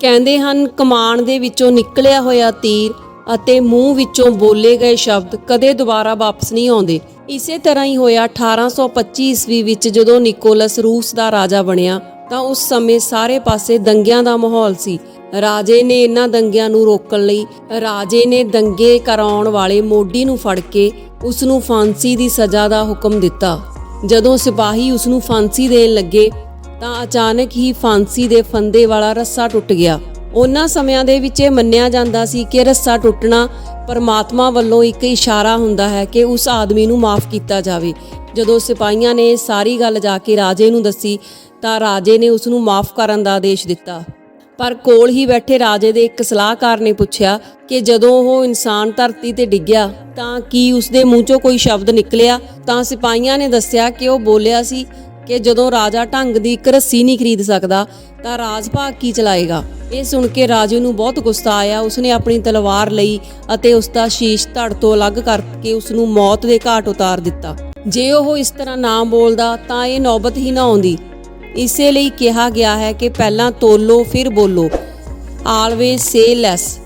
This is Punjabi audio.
ਕਹਿੰਦੇ ਹਨ, ਕਮਾਨ ਦੇ ਵਿੱਚੋਂ ਨਿਕਲਿਆ ਹੋਇਆ ਤੀਰ ਅਤੇ ਮੂੰਹ ਵਿੱਚੋਂ ਬੋਲੇ ਗਏ ਸ਼ਬਦ ਕਦੇ ਦੁਬਾਰਾ ਵਾਪਸ ਨਹੀਂ ਆਉਂਦੇ। ਇਸੇ ਤਰ੍ਹਾਂ ਹੀ ਹੋਇਆ 1825 ਈਸਵੀ ਵਿੱਚ ਜਦੋਂ ਨਿਕੋਲਸ ਰੂਸ ਦਾ ਰਾਜਾ ਬਣਿਆ, ਤਾਂ ਉਸ ਸਮੇਂ ਸਾਰੇ ਪਾਸੇ ਦੰਗਿਆਂ ਦਾ ਮਾਹੌਲ ਸੀ। ਰਾਜੇ ਨੇ ਇਹਨਾਂ ਦੰਗਿਆਂ ਨੂੰ ਰੋਕਣ ਲਈ ਰਾਜੇ ਨੇ ਦੰਗੇ ਕਰਾਉਣ ਵਾਲੇ ਮੋਢੀ ਨੂੰ ਫੜ ਕੇ ਉਸ ਨੂੰ ਫਾਂਸੀ ਦੀ ਸਜ਼ਾ ਦਾ ਹੁਕਮ ਦਿੱਤਾ। ਜਦੋਂ ਸਿਪਾਹੀ ਉਸ ਨੂੰ ਫਾਂਸੀ ਦੇਣ ਲੱਗੇ ਤਾਂ ਅਚਾਨਕ ਹੀ ਫਾਂਸੀ ਦੇ ਫੰਦੇ ਵਾਲਾ ਰੱਸਾ ਟੁੱਟ ਗਿਆ। ਉਹਨਾਂ ਸਮਿਆਂ ਦੇ ਵਿੱਚ ਇਹ ਮੰਨਿਆ ਜਾਂਦਾ ਸੀ ਕਿ ਰੱਸਾ ਟੁੱਟਣਾ ਪਰਮਾਤਮਾ ਵੱਲੋਂ ਇੱਕ ਇਸ਼ਾਰਾ ਹੁੰਦਾ ਹੈ ਕਿ ਉਸ ਆਦਮੀ ਨੂੰ ਮਾਫ ਕੀਤਾ ਜਾਵੇ। ਜਦੋਂ ਸਿਪਾਹੀਆਂ ਨੇ ਸਾਰੀ ਗੱਲ ਜਾ ਕੇ ਰਾਜੇ ਨੂੰ ਦੱਸੀ, ਤਾਂ ਰਾਜੇ ਨੇ ਉਸ ਨੂੰ ਮਾਫ ਕਰਨ ਦਾ ਆਦੇਸ਼ ਦਿੱਤਾ। ਪਰ ਕੋਲ ਹੀ ਬੈਠੇ ਰਾਜੇ ਦੇ ਇੱਕ ਸਲਾਹਕਾਰ ਨੇ ਪੁੱਛਿਆ ਕਿ ਜਦੋਂ ਉਹ ਇਨਸਾਨ ਧਰਤੀ ਤੇ ਡਿੱਗਿਆ, ਤਾਂ ਕੀ ਉਸ ਦੇ ਮੂੰਹ ਚੋਂ ਕੋਈ ਸ਼ਬਦ ਨਿਕਲਿਆ? ਤਾਂ ਸਿਪਾਹੀਆਂ ਨੇ ਦੱਸਿਆ ਕਿ ਉਹ ਬੋਲਿਆ ਸੀ ਕਿ ਜਦੋਂ ਰਾਜਾ ਢੰਗ ਦੀ ਇੱਕ ਰੱਸੀ ਨਹੀਂ ਖਰੀਦ ਸਕਦਾ, ਤਾਂ ਰਾਜ ਭਾਗ ਕੀ ਚਲਾਏਗਾ? ਇਹ ਸੁਣ ਕੇ ਰਾਜੇ ਨੂੰ ਬਹੁਤ ਗੁੱਸਾ ਆਇਆ। ਉਸਨੇ ਆਪਣੀ ਤਲਵਾਰ ਲਈ ਅਤੇ ਉਸ ਦਾ ਸ਼ੀਸ਼ ਧੜ ਤੋਂ ਅਲੱਗ ਕਰਕੇ ਉਸ ਨੂੰ ਮੌਤ ਦੇ ਘਾਟ ਉਤਾਰ ਦਿੱਤਾ। ਜੇ ਉਹ ਇਸ ਤਰ੍ਹਾਂ ਨਾ ਬੋਲਦਾ, ਤਾਂ ਇਹ ਨੌਬਤ ਹੀ ਨਾ ਆਉਂਦੀ। ਇਸੇ ਲਈ ਕਿਹਾ ਗਿਆ ਹੈ ਕਿ ਪਹਿਲਾਂ ਤੋਲੋ, ਫਿਰ ਬੋਲੋ। ਆਲਵੇਜ਼ ਸੇ ਲੈਸ